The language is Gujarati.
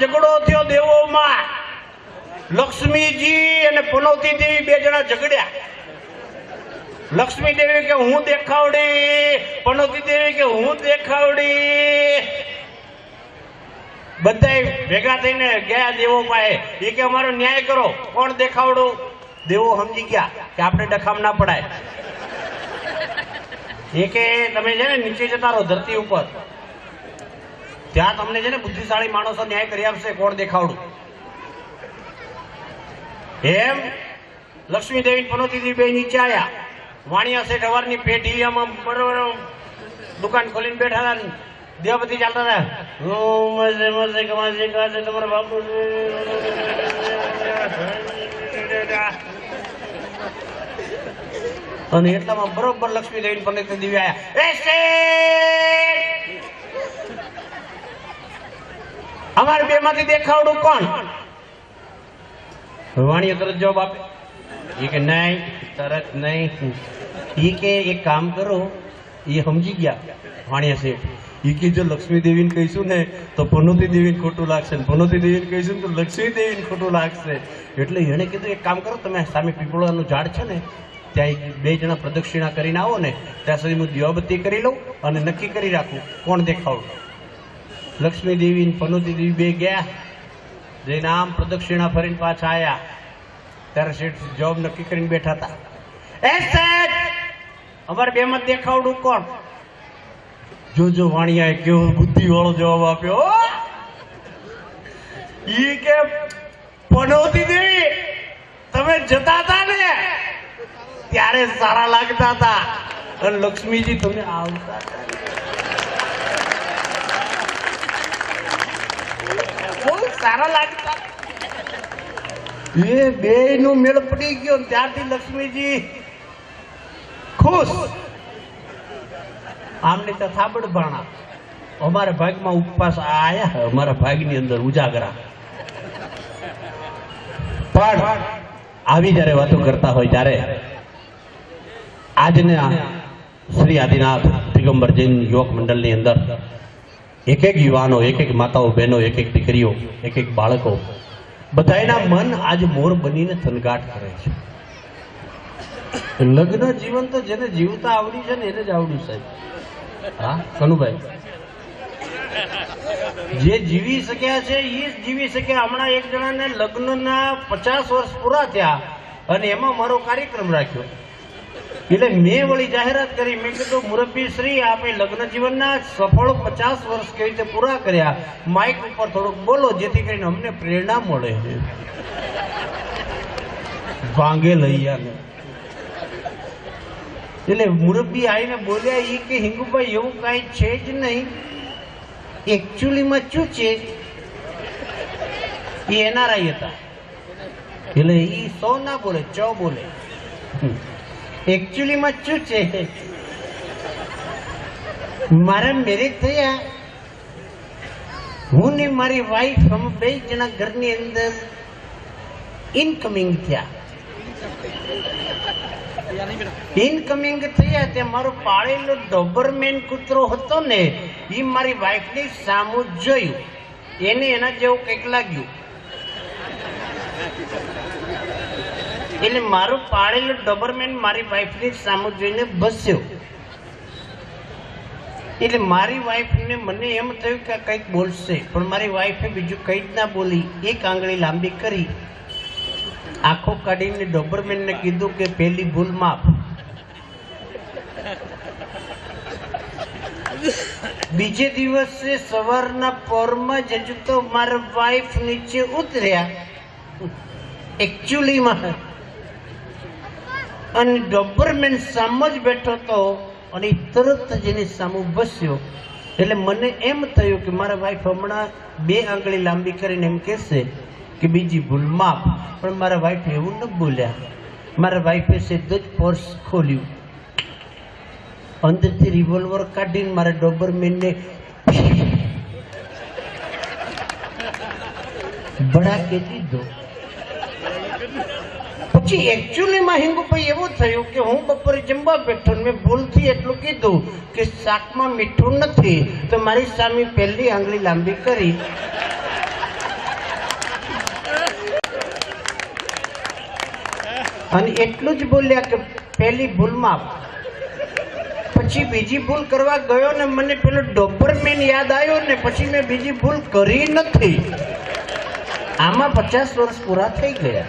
ઝઘડો થયો દેવોમાં. લક્ષ્મીજી અને પનોતી દેવી બે જણા ઝઘડ્યા. લક્ષ્મી દેવી કે હું દેખાવડી પનોતી દેવી કે હું દેખાવડી. બધાય ભેગા થઈને ગયા દેવો પાસે. એ કે અમારો ન્યાય કરો, કોણ દેખાવડું? દેવો સમજી ગયા કે આપણે ડખામ ના પડાય. એ કે તમે છે ને નીચે જતા રહો ધરતી ઉપર. ત્યાં તમને છે ને બુદ્ધિશાળી માણસો ન્યાય કરી આપશે, કોણ દેખાવડું? એમ લક્ષ્મી દેવી પનોતી દેવી બે નીચે આવ્યા વાણિયા શેઠ અવારની પેઢી આમાં બરોબર દુકાન ખોલીને બેઠા હતા દેવપતિ ચાલતા હતા. તમારા બાપુ અને એટલામાં બરોબર લક્ષ્મી દેવી પનોતી દેવી આવ્યા એ શેઠ! અમારે બે માંથી દેખાવડું કોણ? વાણીએ તરત જવાબ આપે. એ કે, નહીં, તરત નહીં. એ કે, એક કામ કરો. એ સમજી ગયા. વાણિયા શેઠ એ કે, જો લક્ષ્મી દેવીને કહીશું ને, તો પનોતી દેવીને ખોટું લાગશે ને પનોતી દેવીને કહીશું તો લક્ષ્મી દેવીને ખોટું લાગશે. એટલે એણે કીધું, એક કામ કરો, તમે સામે પીપળાનું ઝાડ છે ને, ત્યાં બે જણા પ્રદક્ષિણા કરીને આવો ને, ત્યાં સુધી હું દીવાબત્તી કરી લઉં અને નક્કી કરી રાખું. કોણ દેખાવું લક્ષ્મી દેવી ને પનોતી દેવી બે ગયા. જઈને આમ પ્રદક્ષિણા ફરીને પાછા આવ્યા ત્યારે શેઠ જોબ નક્કી કરીને બેઠા હતા. એ શેઠ, અમારે બે માં દેખાવડું કોણ? જોજો વાણિયાએ કેવો બુદ્ધિ વાળો જવાબ આપ્યો. ઈ કે પનોતી દેવી તમે જતા હતા ને? ત્યારે સારા લાગતા હતા અને લક્ષ્મીજી, તમે આવતા હતા સારા લાગતા એ બે નું મેળ પડી ગયો ત્યારથી લક્ષ્મીજી ખુશ. આમને તો થાબડ ભાણા. અમારા ભાગમાં ઉપવાસ આયા અમારા ભાગની અંદર ઉજાગરા. પણ આવી જ્યારે વાતો કરતા હોય ત્યારે આજના શ્રી આદિનાથ દિગંબર જૈન યુવક મંડળની અંદર એક એક યુવાનો એક એક માતાઓ, બહેનો એક એક દીકરીઓ એક એક બાળકો બધાના મન આજ મોર બનીને થનગાટ કરે છે. લગ્ન જીવન તો જેને જીવતા આવડ્યું છે ને એને જ આવડ્યું સાહેબ હા કનુભાઈ જે જીવી શક્યા છે એ જ જીવી શક્યા હમણાં એક જણાને લગ્નના પચાસ વર્ષ પૂરા થયા અને એમાં મારો કાર્યક્રમ રાખ્યો. એટલે મેં વળી જાહેરાત કરી. મેં કીધું, મુરબ્બી શ્રી, આપે લગ્ન જીવનના સફળ પચાસ વર્ષ કેવી રીતે પૂરા કર્યા? માઇક ઉપર થોડુંક બોલો, જેથી કરીને અમને પ્રેરણા મળે. ભાંગે લઈ એટલે મુરબ્બી આવીને બોલ્યા એ કે હિંગુભાઈ, એવું કાંઈ છે જ નહીં. એકચ્યુઅલીમાં શું છે? એ એનઆરઆઈ હતા. એટલે એ સો ના બોલે, ચ બોલે. એકચ્યુઅલીમાં શું છે મારા મેરેજ થયા હું ને મારી વાઈફ અમે બે જણા ઘરની અંદર ઇનકમિંગ થયા ઇનકમિંગ થયા તે મારો પાળેલો ડોબરમેન કૂતરો હતો ને એ મારી વાઈફની સામું જોયું એને એના જેવું કંઈક લાગ્યું એટલે મારું પાળેલું ડોબરમેન મારી વાઈફની સામે જોઈને બસ્યો. એટલે મારી વાઈફને મને એમ થયું કે કંઈક બોલશે, પણ મારી વાઈફે બીજું કંઈ જ ના બોલી. એક આંગળી લાંબી કરી, આંખો કાઢીને ડોબરમેનને કીધું કે પહેલી ભૂલ માફ. બીજે દિવસે સવારના પોરમાં જ હજુ તો મારા વાઈફ નીચે ઉતર્યા. એકચ્યુઅલીમાં અને ડોબરમેન સામ જ બેઠો હતો અને તરત જ એની સામું બસ્યો એટલે મને એમ થયું કે મારા વાઈફ હમણાં બે આંગળી લાંબી કરીને એમ કહેશે કે, બીજી ભૂલ, માફ. પણ મારા વાઈફ એવું ન બોલ્યા. મારા વાઈફે સીધું જ પર્સ ખોલ્યું. અંદરથી રિવોલ્વર કાઢીને મારા ડોબરમેનને ભડાકે દીધો. પછી એકચ્યુઅલીમાં હિંગુભાઈ એવું થયું કે હું બપોરે જમવા બેઠો મેં ભૂલથી એટલું કીધું કે શાકમાં મીઠું નથી, તો મારી સામે પહેલી આંગળી લાંબી કરી. અને એટલું જ બોલ્યા કે પહેલી ભૂલ ભૂલમાં પછી બીજી ભૂલ કરવા ગયો ને મને પેલો ડોપરમેન યાદ આવ્યો ને પછી મેં બીજી ભૂલ કરી નથી. આમાં પચાસ વર્ષ પૂરા થઈ ગયા.